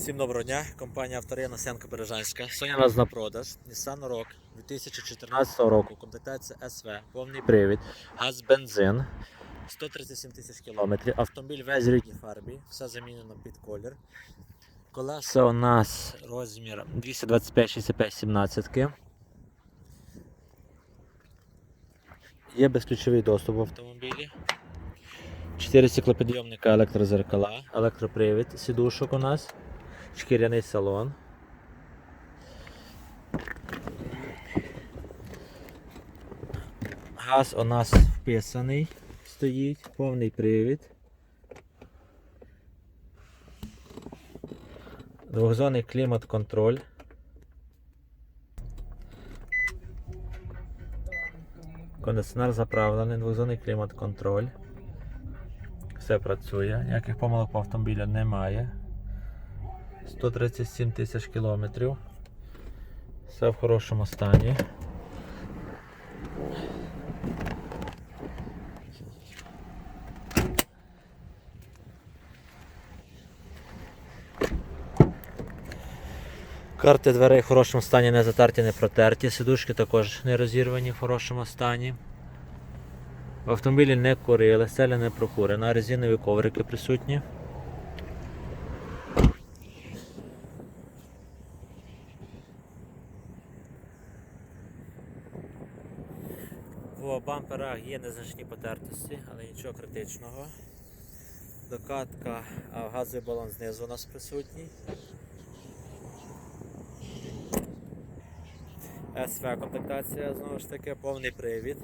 Всім доброго дня, компанія Авторина Сянка Бережанська. Сьогодні у нас на продаж Nissan Rogue 2014 року, комплектація SV, повний привід, газ бензин, 137 тисяч кілометрів, автомобіль весь в рідній фарбі, все замінено під колір. Колеса у нас розмір 225 65 17 Є безключовий доступ в автомобілі. 4 стеклопідйомника електрозеркала, електропривід, сідушок у нас, шкіряний салон. Газ у нас вписаний, стоїть, повний привід. Двохзонний клімат-контроль. Кондиціонер заправлений, двохзонний клімат-контроль. Все працює, ніяких помилок по автомобілю немає. 137 тисяч кілометрів. Все в хорошому стані. Карти дверей в хорошому стані не затерті, не протерті. Сидушки також не розірвані в хорошому стані. В автомобілі не курили, селя не прокурена, резинові коврики присутні. В бамперах є незначні потертості, але нічого критичного. Докатка, а газовий балон знизу у нас присутній. СВ комплектація знову ж таки, повний привід.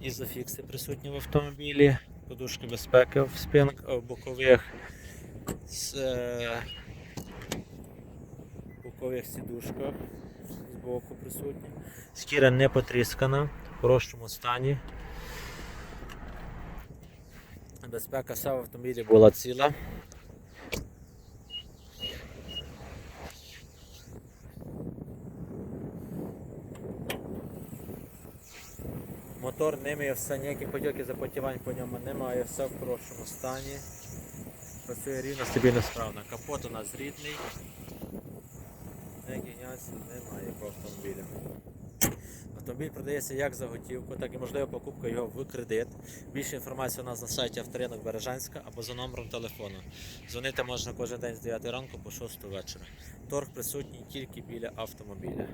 Ізофікси присутні в автомобілі, подушки безпеки в спинк, в бокових, з, е, сідушках з боку присутні. Шкіра не потріскана, в хорошому стані. Безпека вся в автомобілі була ціла. Мотор не мився, ніяких потьоків запотівань по ньому немає, все в хорошому стані. Працює рівно, стабільно справно. Капот у нас рідний. Ніяких нюансів немає по автомобілям. Автомобіль продається як за готівку, так і можлива покупка його в кредит. Більше інформації у нас на сайті авторинок Бережанська або за номером телефону. Дзвонити можна кожен день з 9 ранку по 6 вечора. Торг присутній тільки біля автомобіля.